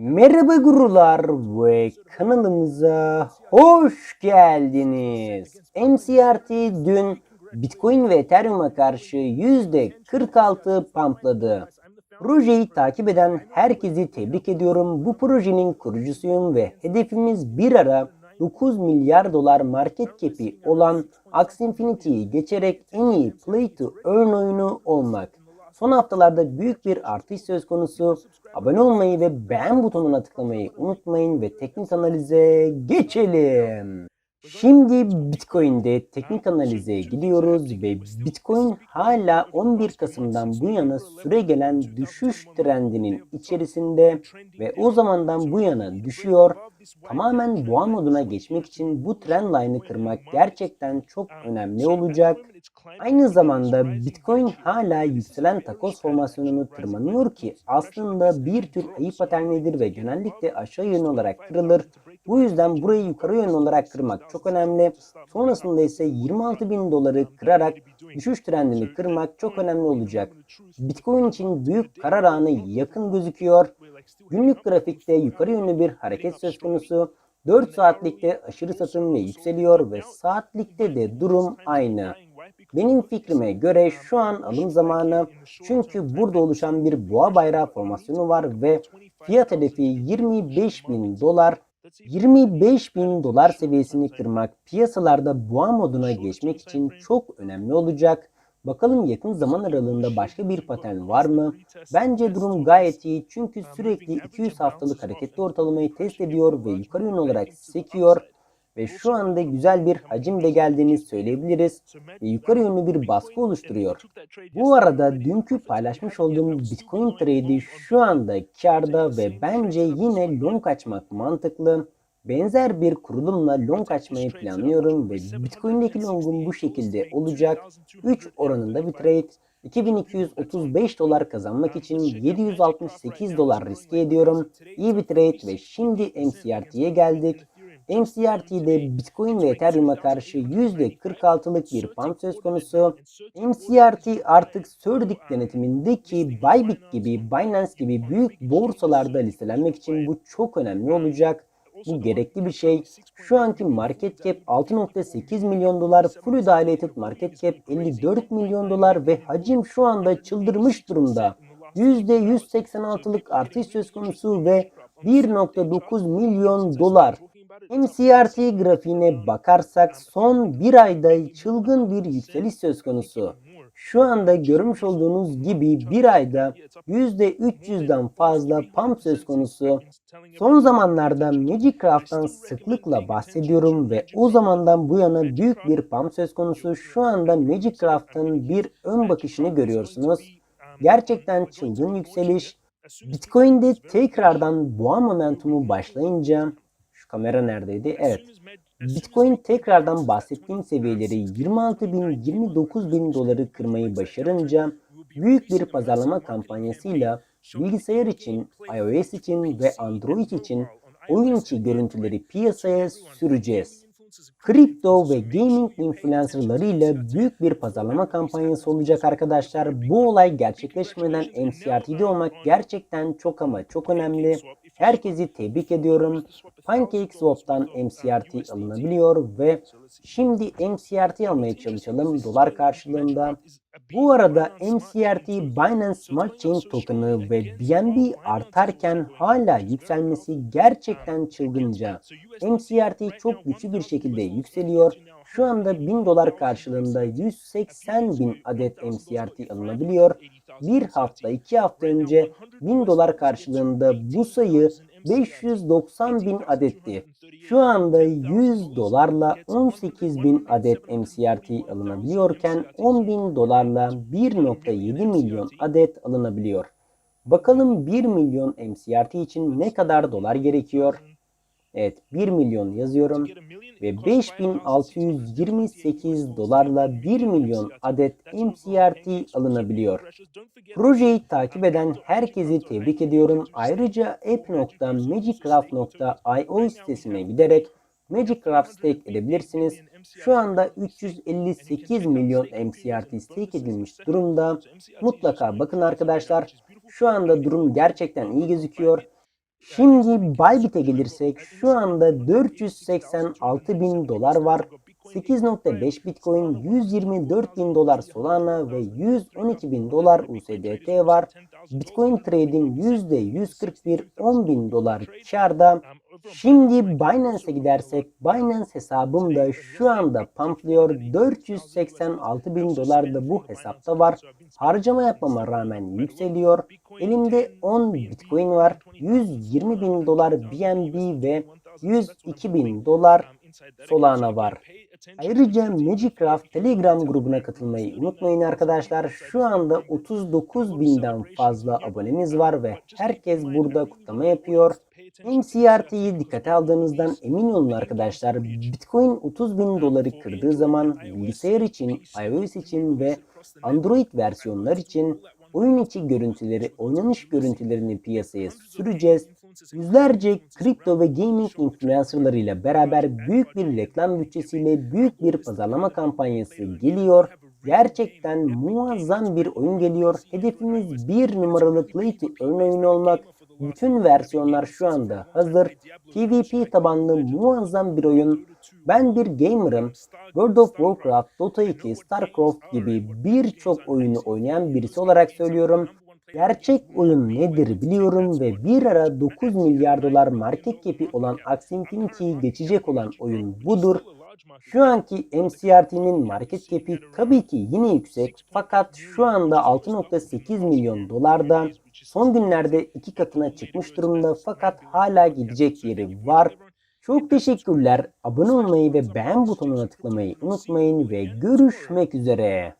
Merhaba gurular ve kanalımıza hoş geldiniz. MCRT dün Bitcoin ve Ethereum'a karşı %46 pampladı. Projeyi takip eden herkesi tebrik ediyorum. Bu projenin kurucusuyum ve hedefimiz bir ara 9 milyar dolar market cap'i olan Axie Infinity'yi geçerek en iyi play to earn oyunu olmak. Son haftalarda büyük bir artış söz konusu. Abone olmayı ve beğen butonuna tıklamayı unutmayın ve teknik analize geçelim. Şimdi Bitcoin'de teknik analize gidiyoruz ve Bitcoin hala 11 Kasım'dan bu yana süre gelen düşüş trendinin içerisinde ve o zamandan bu yana düşüyor. Tamamen boğa moduna geçmek için bu trend line'ı kırmak gerçekten çok önemli olacak. Aynı zamanda Bitcoin hala yükselen takoz formasyonunu tırmanıyor ki aslında bir tür ayı paternidir ve genellikle aşağı yönlü olarak kırılır. Bu yüzden burayı yukarı yönlü olarak kırmak çok önemli. Sonrasında ise 26 bin doları kırarak düşüş trendini kırmak çok önemli olacak. Bitcoin için büyük karar anı yakın gözüküyor. Günlük grafikte yukarı yönlü bir hareket söz konusu. 4 saatlikte aşırı satım ve yükseliyor ve saatlikte de durum aynı. Benim fikrime göre şu an alım zamanı çünkü burada oluşan bir boğa bayrağı formasyonu var ve fiyat hedefi 25 bin dolar. 25 bin dolar seviyesini kırmak piyasalarda boğa moduna geçmek için çok önemli olacak. Bakalım yakın zaman aralığında başka bir patern var mı? Bence durum gayet iyi çünkü sürekli 200 haftalık hareketli ortalamayı test ediyor ve yukarı yönlü olarak sekiyor ve şu anda güzel bir hacimle geldiğini söyleyebiliriz ve yukarı yönlü bir baskı oluşturuyor. Bu arada dünkü paylaşmış olduğum Bitcoin trade'i şu anda karda ve bence yine long açmak mantıklı. Benzer bir kurulumla long açmayı planlıyorum ve Bitcoin'deki longum bu şekilde olacak. 3 oranında bir trade. 2235 dolar kazanmak için 768 dolar riske ediyorum. İyi bir trade ve şimdi MCRT'ye geldik. MCRT'de Bitcoin ve Ethereum'a karşı %46'lık bir pump söz konusu. MCRT artık Surdic denetimindeki Bybit gibi, Binance gibi büyük borsalarda listelenmek için bu çok önemli olacak. Bu gerekli bir şey. Şu anki market cap 6.8 milyon dolar, fully dilated market cap 54 milyon dolar ve hacim şu anda çıldırmış durumda. %186'lık artış söz konusu ve 1.9 milyon dolar. MCRT grafiğine bakarsak son bir ayda çılgın bir yükseliş söz konusu. Şu anda görmüş olduğunuz gibi bir ayda %300'den fazla pump söz konusu. Son zamanlarda Magicraft'tan sıklıkla bahsediyorum ve o zamandan bu yana büyük bir pump söz konusu. Şu anda Magicraft'ın bir ön bakışını görüyorsunuz. Gerçekten çılgın yükseliş. Bitcoin'de tekrardan boğa momentumu başlayınca şu kamera neredeydi? Evet. Bitcoin tekrardan bahsettiğim seviyeleri 26 bin 29 bin doları kırmayı başarınca büyük bir pazarlama kampanyasıyla bilgisayar için, iOS için ve Android için oyun içi görüntüleri piyasaya süreceğiz. Kripto ve gaming influencerlarıyla büyük bir pazarlama kampanyası olacak arkadaşlar. Bu olay gerçekleşmeden MCRT'de olmak gerçekten çok ama çok önemli. Herkesi tebrik ediyorum. PancakeSwap'tan MCRT alınabiliyor ve şimdi MCRT almaya çalışalım dolar karşılığında. Bu arada MCRT Binance Smart Chain token'ı ve BNB artarken hala yükselmesi gerçekten çılgınca. MCRT çok güçlü bir şekilde yükseliyor. Şu anda 1000 dolar karşılığında 180 bin adet MCRT alınabiliyor. Bir hafta, iki hafta önce 1000 dolar karşılığında bu sayı 590 bin adetti. Şu anda 100 dolarla 18 bin adet MCRT alınabiliyorken 10 bin dolarla 1.7 milyon adet alınabiliyor. Bakalım 1 milyon MCRT için ne kadar dolar gerekiyor? Evet 1 milyon yazıyorum ve 5628 dolarla 1 milyon adet MCRT alınabiliyor. Projeyi takip eden herkesi tebrik ediyorum. Ayrıca app.magicraft.io sitesine giderek Magicraft stake edebilirsiniz. Şu anda 358 milyon MCRT stake edilmiş durumda. Mutlaka bakın arkadaşlar. Şu anda durum gerçekten iyi gözüküyor. Şimdi Bybit'e gelirsek şu anda 486 bin dolar var. 8.5 Bitcoin, 124 bin dolar Solana ve 112 bin dolar USDT var. Bitcoin Trading %141 10 bin dolar karda. Şimdi Binance'e gidersek Binance hesabım da şu anda pamplıyor 486 bin dolar da bu hesapta var. Harcama yapmama rağmen yükseliyor. Elimde 10 Bitcoin var. 120 bin dolar BNB ve 102 bin dolar Solana var. Ayrıca Magicraft Telegram grubuna katılmayı unutmayın arkadaşlar. Şu anda 39 binden fazla abonemiz var ve herkes burada kutlama yapıyor. MCRT'yi dikkate aldığınızdan emin olun arkadaşlar. Bitcoin 30 bin doları kırdığı zaman bilgisayar için, iOS için ve Android versiyonlar için oyun içi görüntüleri, oynanış görüntülerini piyasaya süreceğiz. Yüzlerce kripto ve gaming influencerlarıyla beraber büyük bir reklam bütçesiyle büyük bir pazarlama kampanyası geliyor. Gerçekten muazzam bir oyun geliyor. Hedefimiz bir numaralı Play to Earn oyunu olmak. Bütün versiyonlar şu anda hazır. PvP tabanlı muazzam bir oyun. Ben bir gamer'ım. World of Warcraft, Dota 2, StarCraft gibi birçok oyunu oynayan birisi olarak söylüyorum. Gerçek oyun nedir biliyorum ve bir ara 9 milyar dolar market cap'i olan Axie Infinity'yi geçecek olan oyun budur. Şu anki MCRT'nin market cap'i tabii ki yine yüksek fakat şu anda 6.8 milyon dolarda son günlerde iki katına çıkmış durumda fakat hala gidecek yeri var. Çok teşekkürler. Abone olmayı ve beğen butonuna tıklamayı unutmayın ve görüşmek üzere.